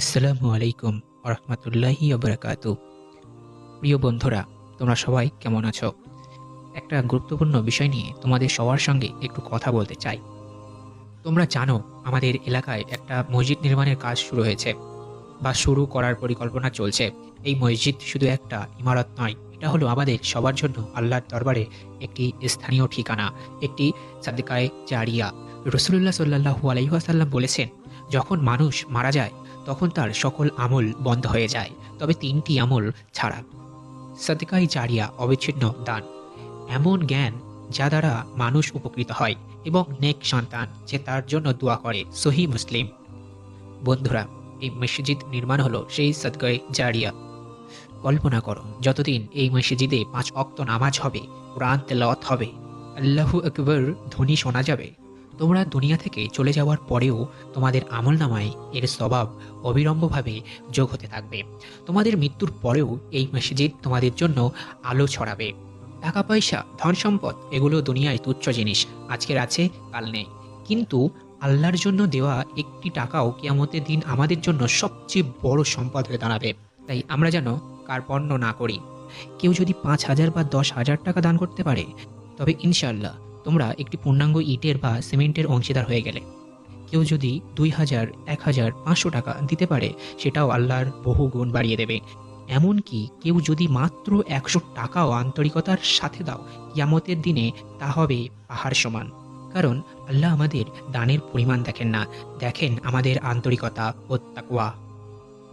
আসসালামু আলাইকুম রহমতুল্লাহি অবরাকাত প্রিয় বন্ধুরা, তোমরা সবাই কেমন আছো? একটা গুরুত্বপূর্ণ বিষয় নিয়ে তোমাদের সবার সঙ্গে একটু কথা বলতে চাই। তোমরা জানো, আমাদের এলাকায় একটা মসজিদ নির্মাণের কাজ শুরু হয়েছে বা শুরু করার পরিকল্পনা চলছে। এই মসজিদ শুধু একটা ইমারত নয়, এটা হলো আমাদের সবার জন্য আল্লাহর দরবারে একটি স্থানীয় ঠিকানা, একটি সাদিকায় জারিয়া। রসুল্লাহ সাল্লাহু আলাইহাসাল্লাম বলেছেন, যখন মানুষ মারা যায় তখন তার সকল আমল বন্ধ হয়ে যায়, তবে তিনটি আমল ছাড়া। সাদিকাই জারিয়া অবিচ্ছিন্ন দান। এমন জ্ঞান যা দ্বারা মানুষ উপকৃত হয় এবং নেক সন্তান যে তার জন্য দোয়া করে, সহি মুসলিম। বন্ধুরা, এই মসজিদ নির্মাণ হলো সেই সদগাই জারিয়া। কল্পনা করো, যতদিন এই মসজিদে পাঁচ অক্ত নামাজ হবে, কোরআন তেলাওয়াত হবে, আল্লাহু আকবর ধ্বনি শোনা যাবে তোমরা দুনিয়া থেকে চলে যাওয়ার পরেও তোমাদের আমল নামায় এর স্বভাব অবিলম্বভাবে যোগ হতে থাকবে। তোমাদের মৃত্যুর পরেও এই মসজিদ তোমাদের জন্য আলো ছড়াবে। টাকা পয়সা ধন সম্পদ এগুলো দুনিয়ায় তুচ্ছ জিনিস, আজকের আছে, কাল নেই। কিন্তু আল্লাহর জন্য দেওয়া একটি টাকাও কিয়ামতের দিন আমাদের জন্য সবচেয়ে বড় সম্পদ হয়ে দাঁড়াবে। তাই আমরা যেন কার্পণ্য না করি। কেউ যদি পাঁচ হাজার বা দশ হাজার টাকা দান করতে পারে, তবে ইনশাআল্লাহ তোমরা একটি পূর্ণাঙ্গ ইটের বা সিমেন্টের অংশীদার হয়ে গেলে। কেউ যদি দুই হাজার, এক হাজার, পাঁচশো টাকা দিতে পারে, সেটাও আল্লাহর বহু গুণ বাড়িয়ে দেবে। এমনকি কেউ যদি মাত্র একশো টাকাও আন্তরিকতার সাথে দাও ইয়ামতের দিনে তা হবে পাহাড় সমান। কারণ আল্লাহ আমাদের দানের পরিমাণ দেখেন না, দেখেন আমাদের আন্তরিকতা ও তাকওয়া।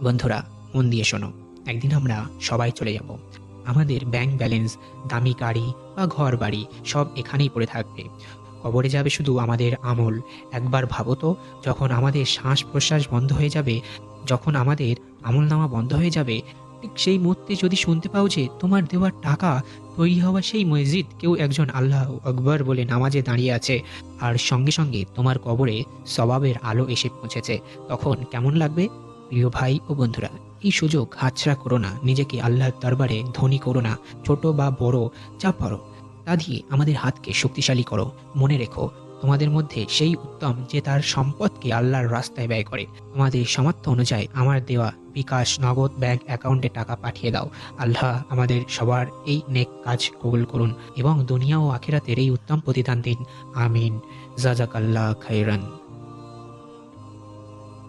বন্ধুরা, মন দিয়ে শোনো, একদিন আমরা সবাই চলে যাব। আমাদের ব্যাংক ব্যালেন্স দামি গাড়ি বা ঘর বাড়ি সব এখানেই পড়ে থাকবে। কবরে যাবে শুধু আমাদের আমল। একবার ভাবো তো, যখন আমাদের শ্বাস প্রশ্বাস বন্ধ হয়ে যাবে, যখন আমাদের আমল নামা বন্ধ হয়ে যাবে, ঠিক সেই মুহূর্তে যদি শুনতে পাও যে তোমার দেওয়ার টাকা তৈরি হওয়া সেই মসজিদ কেউ একজন আল্লাহ আকবর বলে নামাজে দাঁড়িয়ে আছে, আর সঙ্গে সঙ্গে তোমার কবরে স্বভাবের আলো এসে পৌঁছেছে, তখন কেমন লাগবে? প্রিয় ভাই ও বন্ধুরা, এই সুযোগ হাতছাড়া করো না, নিজেকে আল্লাহর দরবারে ধনী করো না, ছোট বা বড়, যা পারো। তা দিয়ে আমাদের হাতকে শক্তিশালী করো। মনে রেখো, তোমাদের মধ্যে সেই উত্তম যে তার সম্পদকে আল্লাহর রাস্তায় ব্যয় করে। তোমাদের সামর্থ্য অনুযায়ী আমার দেওয়া বিকাশ, নগদ ব্যাংক অ্যাকাউন্টে টাকা পাঠিয়ে দাও। আল্লাহ আমাদের সবার এই নেক কাজ কবুল করুন এবং দুনিয়া ও আখেরাতের এই উত্তম প্রতিদান দিন। আমিন। জাজাকাল্লাহ খাইরান